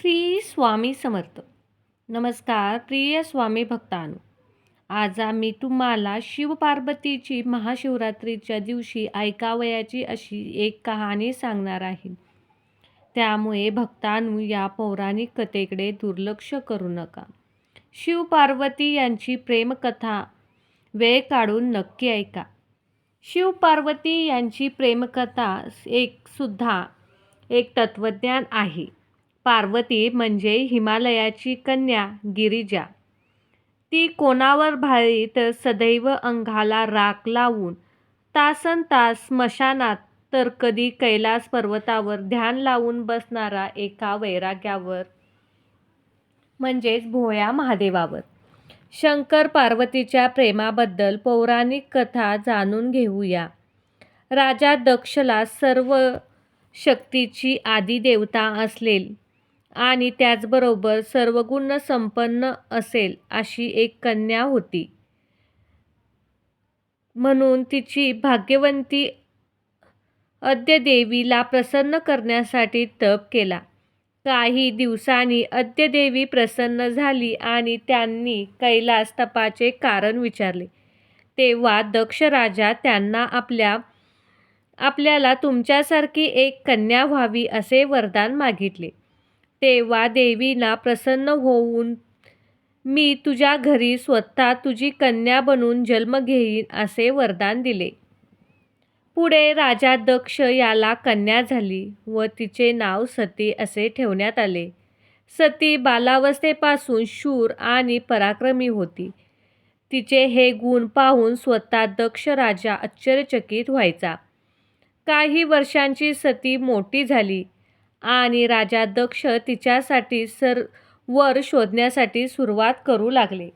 श्री स्वामी समर्थ. नमस्कार प्रिय स्वामी भक्तांनो. आज आम्ही तुम्हाला शिवपार्वतीची महाशिवरात्रीच्या दिवशी ऐकावयाची अशी एक कहाणी सांगणार आहे. त्यामुळे भक्तांनो या पौराणिक कथेकडे दुर्लक्ष करू नका. शिवपार्वती यांची प्रेमकथा वेळ काढून नक्की ऐका. शिवपार्वती यांची प्रेमकथा एक सुद्धा एक तत्त्वज्ञान आहे. पार्वती म्हणजे हिमालयाची कन्या गिरिजा. ती कोणावर भाळली तर सदैव अंगाला राख लावून तासन तास स्मशानात तर कधी कैलास पर्वतावर ध्यान लावून बसणारा एका वैराग्यावर म्हणजेच भोळ्या महादेवावर. शंकर पार्वतीच्या प्रेमाबद्दल पौराणिक कथा जाणून घेऊया. राजा दक्षला सर्व शक्तीची आदिदेवता असलेली आणि त्याचबरोबर सर्वगुण संपन्न असेल अशी एक कन्या होती. म्हणून तिची भाग्यवंती अद्यदेवीला प्रसन्न करण्यासाठी तप केला. काही दिवसांनी अद्यदेवी प्रसन्न झाली आणि त्यांनी कैलास तपाचे कारण विचारले. तेव्हा दक्ष राजा त्यांना आपल्या आपल्याला तुमच्यासारखी एक कन्या व्हावी असे वरदान मागितले. तेव्हा देवीला प्रसन्न होऊन मी तुझ्या घरी स्वतः तुझी कन्या बनून जन्म घेईन असे वरदान दिले. पुढे राजा दक्ष याला कन्या झाली व तिचे नाव सती असे ठेवण्यात आले. सती बालावस्थेपासून शूर आणि पराक्रमी होती. तिचे हे गुण पाहून स्वतः दक्ष राजा आश्चर्यचकित व्हायचा. काही वर्षांची सती मोठी झाली. आणि राजा दक्ष तिच्यासाठी सर वर शोधण्यासाठी सुरुवात करू लागले.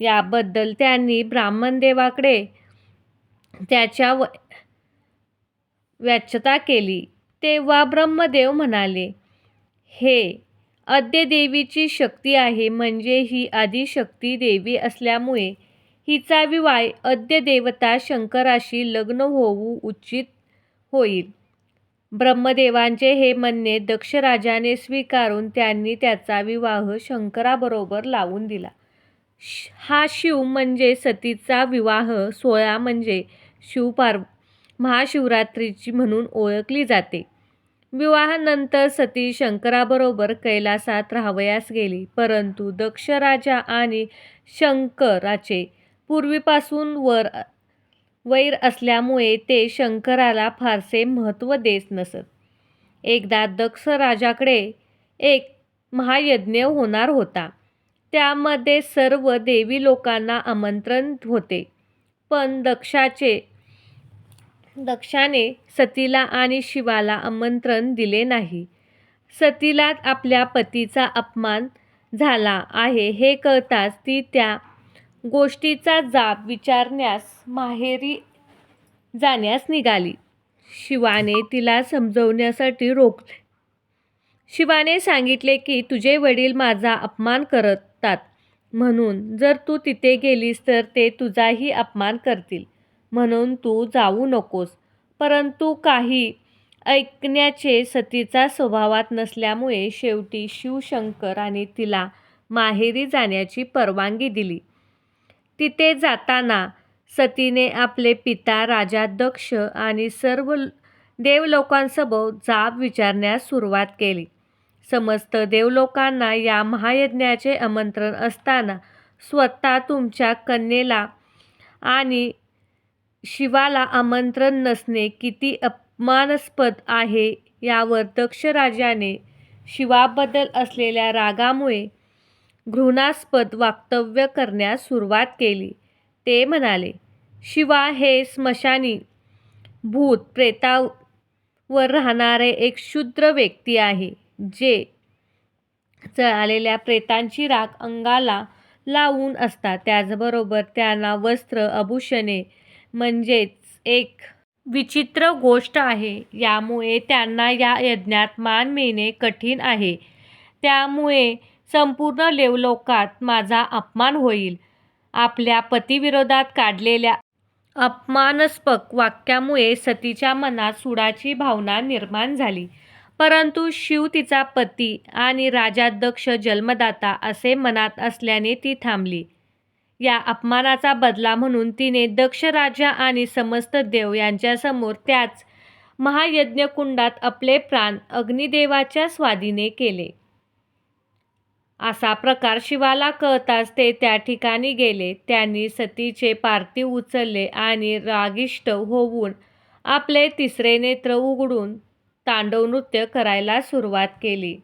याबद्दल त्यांनी ब्राह्मणदेवाकडे त्याच्या व व्याच्यता केली. तेव्हा ब्रह्मदेव म्हणाले हे अद्यदेवीची शक्ती आहे म्हणजे ही आदिशक्ती देवी असल्यामुळे हिचा विवाह अद्य देवता शंकराशी लग्न होऊ उचित होईल. ब्रह्मदेवांचे हे म्हणणे दक्षराजाने स्वीकारून त्यांनी त्याचा विवाह शंकराबरोबर लावून दिला. हा शिव म्हणजे सतीचा विवाह सोहळा म्हणजे शिवपार महाशिवरात्रीची म्हणून ओळखली जाते. विवाहानंतर सती शंकराबरोबर कैलासात राहावयास गेली परंतु दक्ष राजा आणि शंकराचे पूर्वीपासून वर वैर असल्यामुळे ते शंकराला फारसे महत्त्व देत नसत. एकदा दक्ष राजाकडे एक महायज्ञ होणार होता. त्यामध्ये सर्व देवी लोकांना आमंत्रण होते. पण दक्षाचे दक्षाने सतीला आणि शिवाला आमंत्रण दिले नाही. सतीला आपल्या पतीचा अपमान झाला आहे हे कळताच ती त्या गोष्टीचा जाब विचारण्यास माहेरी जाण्यास निघाली. शिवाने तिला समजवण्यासाठी रोखले. शिवाने सांगितले की तुझे वडील माझा अपमान करतात. म्हणून जर तू तिथे गेलीस तर ते तुझाही अपमान करतील. म्हणून तू जाऊ नकोस. परंतु काही ऐकण्याचे सतीचा स्वभावात नसल्यामुळे शेवटी शिवशंकर आणि तिला माहेरी जाण्याची परवानगी दिली. तिथे जाताना सतीने आपले पिता राजा दक्ष आणि सर्व देवलोकांसोबत जाब विचारण्यास सुरुवात केली. समस्त देवलोकांना या महायज्ञाचे आमंत्रण असताना स्वतः तुमच्या कन्येला आणि शिवाला आमंत्रण नसणे किती अपमानास्पद आहे यावर दक्ष राजाने शिवाबद्दल असलेल्या रागामुळे घृणास्पद वक्तव्य करण्यास सुरुवात केली. ते म्हणाले शिवा हे स्मशानी भूत प्रेतावर राहणारे एक क्षुद्र व्यक्ती आहे जे चळालेल्या प्रेतांची राख अंगाला लावून असतात. त्याचबरोबर त्यांना वस्त्र आभूषणे म्हणजेच एक विचित्र गोष्ट आहे. यामुळे त्यांना या यज्ञात मान मिळणे कठीण आहे. त्यामुळे संपूर्ण लेवलोकात माझा अपमान होईल आपल्या पतीविरोधात काढलेल्या अपमानास्पद वाक्यामुळे सतीच्या मनात सुडाची भावना निर्माण झाली परंतु शिव तिचा पती आणि राजाध्यक्ष जन्मदाता असे मनात असल्याने ती थांबली. या अपमानाचा बदला म्हणून तिने दक्ष राजा आणि समस्त देव यांच्यासमोर त्याच महायज्ञकुंडात आपले प्राण अग्निदेवाच्या स्वादीने केले. असा प्रकार शिवाला कळताच ते त्या ठिकाणी गेले. त्यांनी सतीचे पार्थिव उचलले आणि रागिष्ट होऊन आपले तिसरे नेत्र उघडून तांडव नृत्य करायला सुरुवात केली.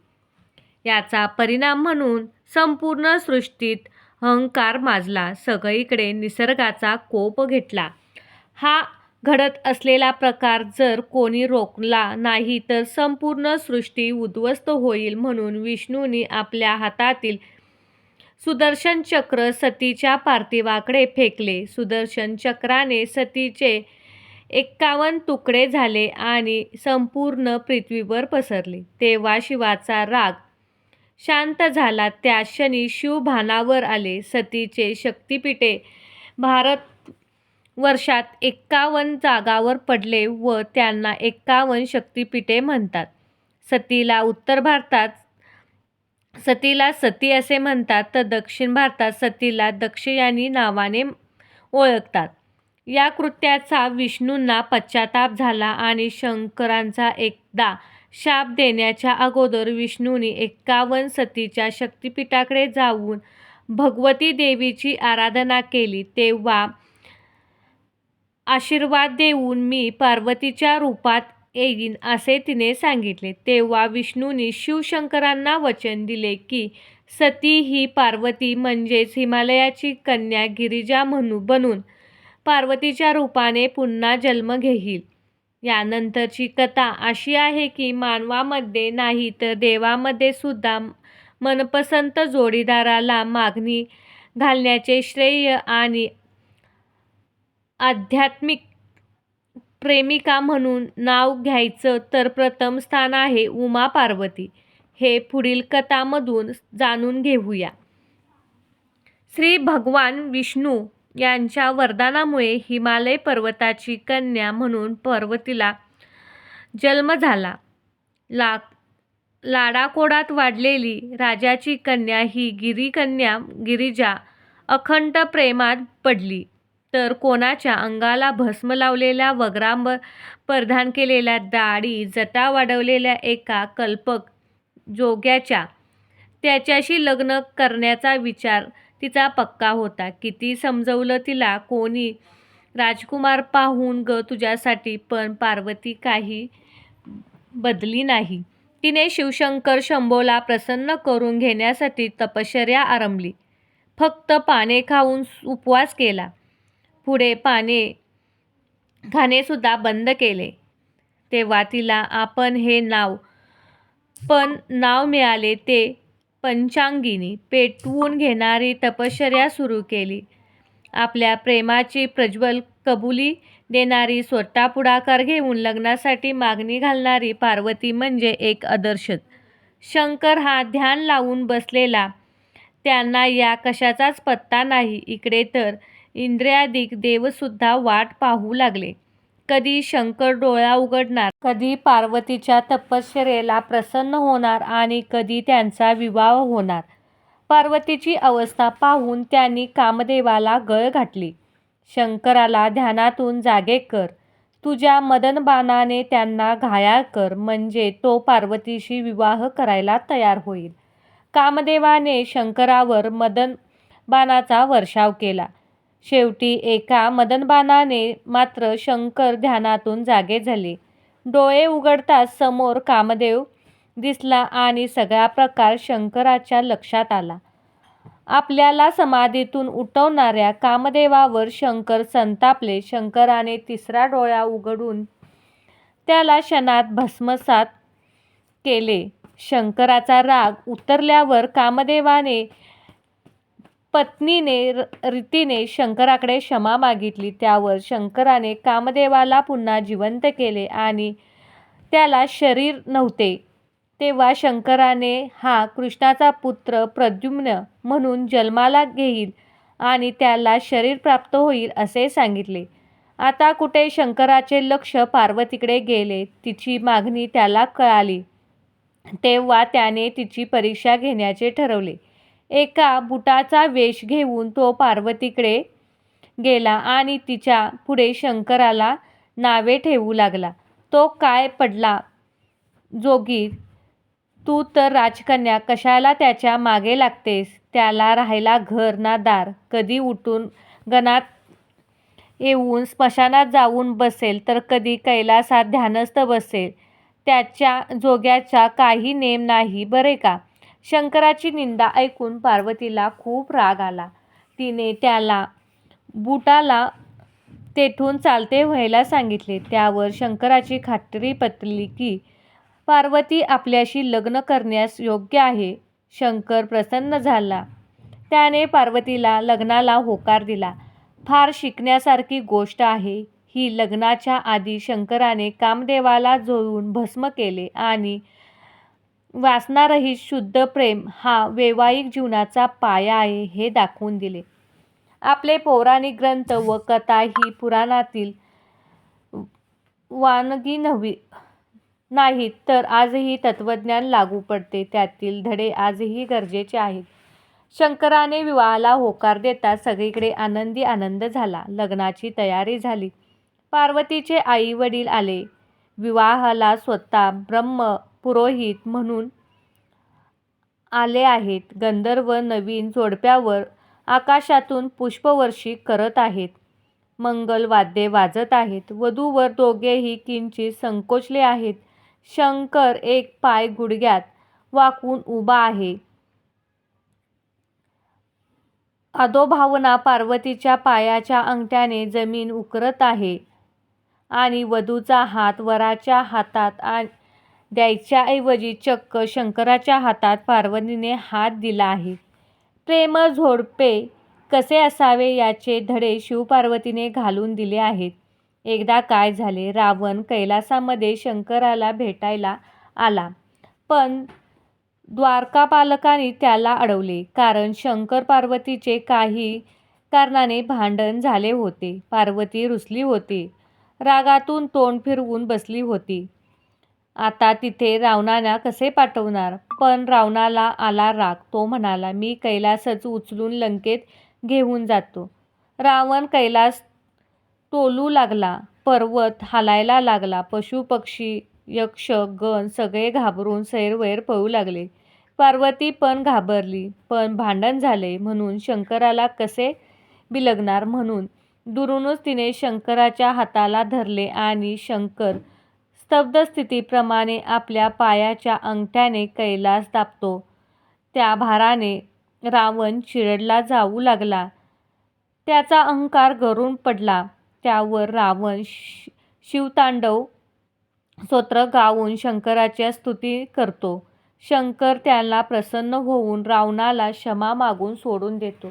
याचा परिणाम म्हणून संपूर्ण सृष्टीत अहंकार माजला. सगळीकडे निसर्गाचा कोप घेतला हा घडत असलेला प्रकार जर कोणी रोखला नाही तर संपूर्ण सृष्टी उद्ध्वस्त होईल म्हणून विष्णूंनी आपल्या हातातील सुदर्शन चक्र सतीच्या पार्थिवाकडे फेकले. सुदर्शन चक्राने सतीचे एक्कावन्न तुकडे झाले आणि संपूर्ण पृथ्वीवर पसरले. तेव्हा शिवाचा राग शांत झाला. त्या क्षणी शिवभानावर आले. सतीचे शक्तिपीठे भारत वर्षात एक्कावन्न जागांवर पडले व त्यांना एक्कावन्न शक्तिपीठे म्हणतात. सतीला उत्तर भारतात सतीला सती असे म्हणतात तर दक्षिण भारतात सतीला दक्ष या नावाने ओळखतात. या कृत्याचा विष्णूंना पश्चाताप झाला आणि शंकरांचा एकदा शाप देण्याच्या अगोदर विष्णूंनी एक्कावन्न सतीच्या शक्तिपीठांकडे जाऊन भगवती देवीची आराधना केली. तेव्हा आशीर्वाद देऊन मी पार्वतीच्या रूपात येईन असे तिने सांगितले. तेव्हा विष्णूने शिवशंकरांना वचन दिले की सती ही पार्वती म्हणजेच हिमालयाची कन्या गिरिजा म्हणू बनून पार्वतीच्या रूपाने पुन्हा जन्म घेईल. यानंतरची कथा अशी आहे की मानवामध्ये नाही तर देवामध्ये सुद्धा मनपसंत जोडीदाराला मागणी घालण्याचे श्रेय आणि आध्यात्मिक प्रेमिका म्हणून नाव घ्यायचं तर प्रथम स्थान आहे उमा-पार्वती. हे पुढील कथामधून जाणून घेऊया. श्री भगवान विष्णू यांच्या वरदानामुळे हिमालय पर्वताची कन्या म्हणून पार्वतीला जन्म झाला. लाडाकोडात वाढलेली राजाची कन्या ही गिरिकन्या गिरिजा अखंड प्रेमात पडली तर कोणाच्या अंगाला भस्म लावलेल्या, वग्रांब परिधान केलेल्या, दाढी, जटा वाढवलेल्या एका कल्पक जोग्याच्या त्याच्याशी लग्न करण्याचा विचार तिचा पक्का होता. किती समजवलं तिला कोणी राजकुमार पाहून ग तुझ्यासाठी पण पार्वती काही बदली नाही. तिने शिवशंकर शंभोला प्रसन्न करून घेण्यासाठी तपश्चर्या आरंभली. फक्त पाने खाऊन उपवास केला. पुढे पाने खाणेसुद्धा बंद केले. तेव्हा तिला आपण हे नाव पण नाव मिळाले ते पंचांगिनी. पेटवून घेणारी तपश्चर्या सुरू केली. आपल्या प्रेमाची प्रज्वल कबुली देणारी, स्वतः पुढाकार घेऊन लग्नासाठी मागणी घालणारी पार्वती म्हणजे एक आदर्शच. शंकर हा ध्यान लावून बसलेला. त्यांना या कशाचाच पत्ता नाही. इकडे तर इंद्रियादिक देवसुद्धा वाट पाहू लागले. कधी शंकर डोळा उघडणार, कधी पार्वतीच्या तपश्चर्येला प्रसन्न होणार आणि कधी त्यांचा विवाह होणार. पार्वतीची अवस्था पाहून त्यांनी कामदेवाला गळ घातली. शंकराला ध्यानातून जागे कर. तुझ्या मदनबाणाने त्यांना घायाळ कर म्हणजे तो पार्वतीशी विवाह करायला तयार होईल. कामदेवाने शंकरावर मदनबाणाचा वर्षाव केला. शेवटी एका मदनबाणाने मात्र शंकर ध्यानातून जागे झाले. डोळे उघडताच समोर कामदेव दिसला आणि सगळा प्रकार शंकराच्या लक्षात आला. आपल्याला समाधीतून उठवणाऱ्या कामदेवावर शंकर संतापले. शंकराने तिसरा डोळा उघडून त्याला क्षणात भस्मसात केले. शंकराचा राग उतरल्यावर कामदेवाने पत्नीने रीतीने शंकराकडे क्षमा मागितली. त्यावर शंकराने कामदेवाला पुन्हा जिवंत केले आणि त्याला शरीर नव्हते तेव्हा शंकराने हा कृष्णाचा पुत्र प्रद्युम्न म्हणून जन्माला घेईल आणि त्याला शरीर प्राप्त होईल असे सांगितले. आता कुठे शंकराचे लक्ष पार्वतीकडे गेले. तिची मागणी त्याला कळाली. तेव्हा त्याने तिची परीक्षा घेण्याचे ठरवले. एका बुटाचा वेष घेऊन तो पार्वतीकडे गेला आणि तिच्या पुढे शंकराला नावे ठेवू लागला. तो काय पडला जोगी, तू तर राजकन्या, कशाला त्याच्यामागे लागतेस? त्याला राहायला घर ना दार. कधी उठून गणात येऊन स्मशानात जाऊन बसेल तर कधी कैलासात ध्यानस्थ बसेल. त्याच्या जोग्याचा काही नेम नाही बरे का? शंकराची निंदा ऐकून पार्वतीला खूप राग आला. तिने त्याला बुटाला तेथून चालते व्हायला सांगितले. त्यावर शंकराची खात्री पटली की पार्वती आपल्याशी लग्न करण्यास योग्य आहे. शंकर प्रसन्न झाला. त्याने पार्वतीला लग्नाला होकार दिला. फार शिकण्यासारखी गोष्ट आहे ही. लग्नाच्या आधी शंकराने कामदेवाला जोळून भस्म केले आणि वासनारहित शुद्ध प्रेम हा वैवाहिक जीवनाचा पाया आहे हे दाखवून दिले. आपले पौराणिक ग्रंथ व कथा ही पुराणातील वानगी नाहीत तर आजही तत्त्वज्ञान लागू पडते. त्यातील धडे आजही गरजेचे आहेत. शंकराने विवाहाला होकार देता सगळीकडे आनंदी आनंद झाला. लग्नाची तयारी झाली. पार्वतीचे आई वडील आले. विवाहाला स्वतः ब्रह्म पुरोहित म्हणून आले आहेत. गंधर्व नवीन जोडप्यावर आकाशातून पुष्पवर्षी करत आहेत. मंगल वाद्ये वाजत आहेत. वधूवर दोघेही किंचित संकोचले आहेत. शंकर एक पाय गुडघ्यात वाकून उभा आहे. अधोभावना पार्वतीच्या पायाच्या अंगठ्याने जमीन उकरत आहे आणि वधूचा हात वराच्या हातात द्यायच्याऐवजी चक्क शंकराच्या हातात पार्वतीने हात दिला आहे. प्रेम झोडपे कसे असावे याचे धडे शिवपार्वतीने घालून दिले आहेत. एकदा काय झाले, रावण कैलासामध्ये शंकराला भेटायला आला. पण द्वारकापालकांनी त्याला अडवले. कारण शंकर-पार्वतीचे काही कारणाने भांडण झाले होते. पार्वती रुसली होती. रागातून तोंड फिरवून बसली होती. आता तिथे रावणाला कसे पाठवणार? पण रावणाला आला राग. तो म्हणाला, मी कैलासच उचलून लंकेत घेऊन जातो. रावण कैलास टोलू लागला. पर्वत हालायला लागला. पशुपक्षी यक्ष, गण सगळे घाबरून सैरवैर पळू लागले. पार्वती पण घाबरली. पण भांडण झाले म्हणून शंकराला कसे बिलगणार म्हणून दुरूनच तिने शंकराच्या हाताला धरले आणि शंकर स्तब्धस्थितीप्रमाणे आपल्या पायाच्या अंगठ्याने कैलास दाबतो त्या भाराने रावण चिरडला जाऊ लागला. त्याचा अहंकार गरून पडला. त्यावर रावण शिवतांडव स्तोत्र गाऊन शंकराच्या स्तुती करतो. शंकर त्याला प्रसन्न होऊन रावणाला क्षमा मागून सोडून देतो.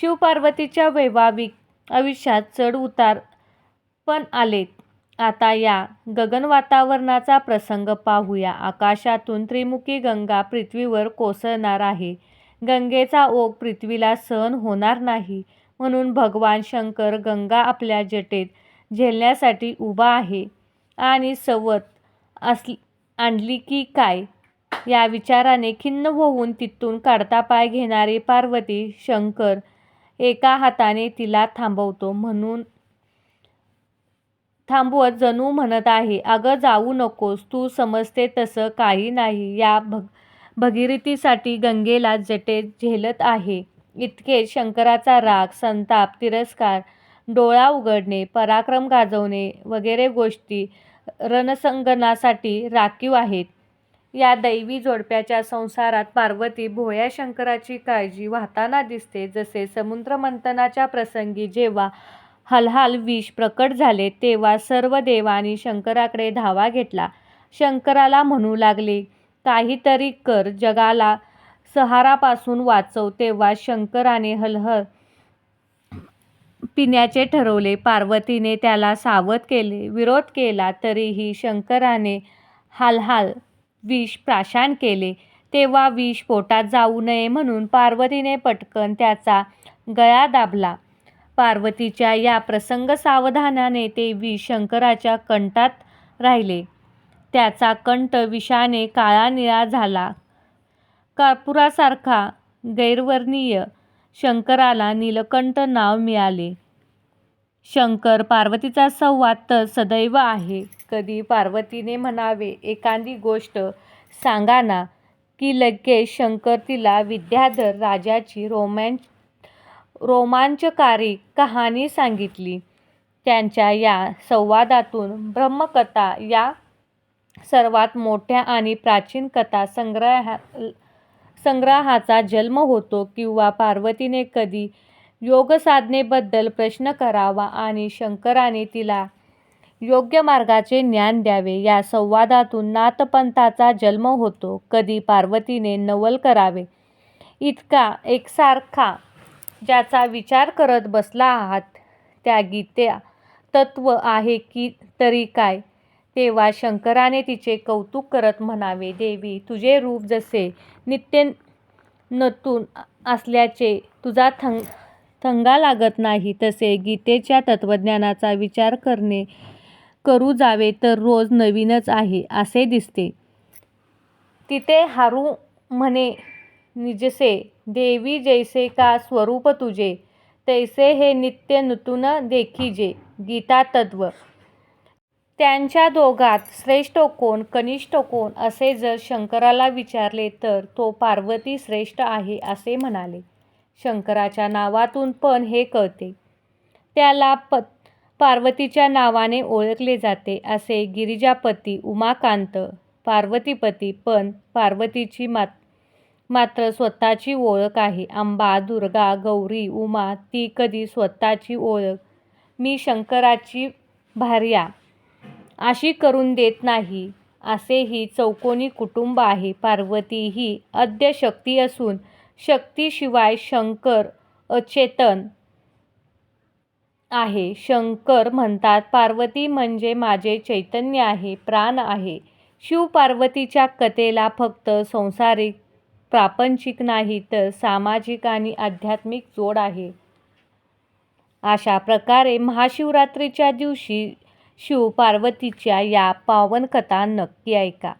शिवपार्वतीच्या वैवाहिक आयुष्यात चढ-उतार पण आलेत. आता या गगन-वातावरणाचा प्रसंग पाहूया. आकाशातून त्रिमुखी गंगा पृथ्वीवर कोसळणार आहे. गंगेचा ओघ पृथ्वीला सहन होणार नाही म्हणून भगवान शंकर गंगा आपल्या जटेत झेलण्यासाठी उभा आहे आणि सवत आणली की काय या विचाराने खिन्न होऊन तिथून काढता पाय घेणारी पार्वती, शंकर एका हाताने तिला थांबवतो म्हणून थांबवत जणू म्हणत आहे, अगं जाऊ नकोस. तू समजते तसं काही नाही. या भग भगीरथीसाठी गंगेला जटे झेलत आहे. इतके शंकराचा राग, संताप, तिरस्कार, डोळा उघडणे, पराक्रम गाजवणे वगैरे गोष्टी रणसंगणासाठी राखीव आहेत. या दैवी जोडप्याच्या संसारात पार्वती भोळ्या शंकराची काळजी वाहताना दिसते. जसे समुद्रमंथनाच्या प्रसंगी जेव्हा हलहाल विष प्रकट झाले तेव्हा सर्व देवानी शंकराकडे धावा घेतला. शंकराला म्हणू लागले, काहीतरी कर, जगाला सहारापासून वाचव. तेव्हा शंकराने हलहल पिण्याचे ठरवले. पार्वतीने त्याला सावध केले. विरोध केला तरीही शंकराने हालहाल विष प्राशान केले. तेव्हा विष पोटात जाऊ नये म्हणून पार्वतीने पटकन त्याचा गळा दाबला. पार्वतीच्या या प्रसंग सावधानाने ते विष शंकराच्या कंठात राहिले. त्याचा कंठ विषाने काळा निळा झाला. कर्पुरासारखा गैरवर्णीय. शंकराला नीलकंठ नाव मिळाले. शंकर पार्वतीचा संवाद तर सदैव आहे. कधी पार्वतीने म्हणावे एखादी गोष्ट सांगा ना, की लगेच शंकर तिला विद्याधर राजाची रोमांचकारी कहाणी सांगितली. त्यांच्या या संवादातून ब्रह्मकथा या सर्वात मोठ्या आणि प्राचीन कथा संग्रहाचा जन्म होतो. किंवा पार्वतीने कधी योगसाधनेबद्दल प्रश्न करावा आणि शंकराने तिला योग्य मार्गाचे ज्ञान द्यावे या संवादातून नाथपंथाचा जन्म होतो. कधी पार्वतीने नवल करावे इतका एकसारखा ज्याचा विचार करत बसला आहात त्या गीत्या तत्व आहे की तरी काय? तेव्हा शंकराने तिचे कौतुक करत म्हणावे, देवी तुझे रूप जसे नित्य नतून असल्याचे तुझा थंगा लागत नाही, तसे गीतेच्या तत्त्वज्ञानाचा विचार करणे करू जावे तर रोज नवीनच आहे असे दिसते. तिथे हारू म्हणे निजसे, देवी जैसे का स्वरूप तुझे, तैसे हे नित्य नूतन देखीजे. गीता तत्व त्यांच्या दोघात श्रेष्ठ कोण, कनिष्ठ कोण असे जर शंकराला विचारले तर तो पार्वती श्रेष्ठ आहे असे म्हणाले. शंकराच्या नावातून पण हे कळते. त्याला पार्वतीच्या नावाने ओळखले जाते. असे गिरिजापती, उमाकांत, पार्वतीपती. पण पार्वतीची मात मात्र स्वतःची ओळख आहे. अंबा, दुर्गा, गौरी, उमा ती कधी स्वतःची ओळख 'मी शंकराची भार्या' अशी करून देत नाही. असेही चौकोनी कुटुंब आहे. पार्वती ही आद्य शक्ती असून शक्तीशिवाय शंकर अचेतन आहे. शंकर म्हणतात पार्वती म्हणजे माझे चैतन्य आहे, प्राण आहे. शिव-पार्वतीच्या कथेला फक्त संसारिक प्रापंचिक नाही तर सामाजिक आणि आध्यात्मिक जोड आहे. अशा प्रकारे महाशिवरात्रीच्या दिवशी शिव-पार्वतीच्या या पावन कथा नक्की ऐका.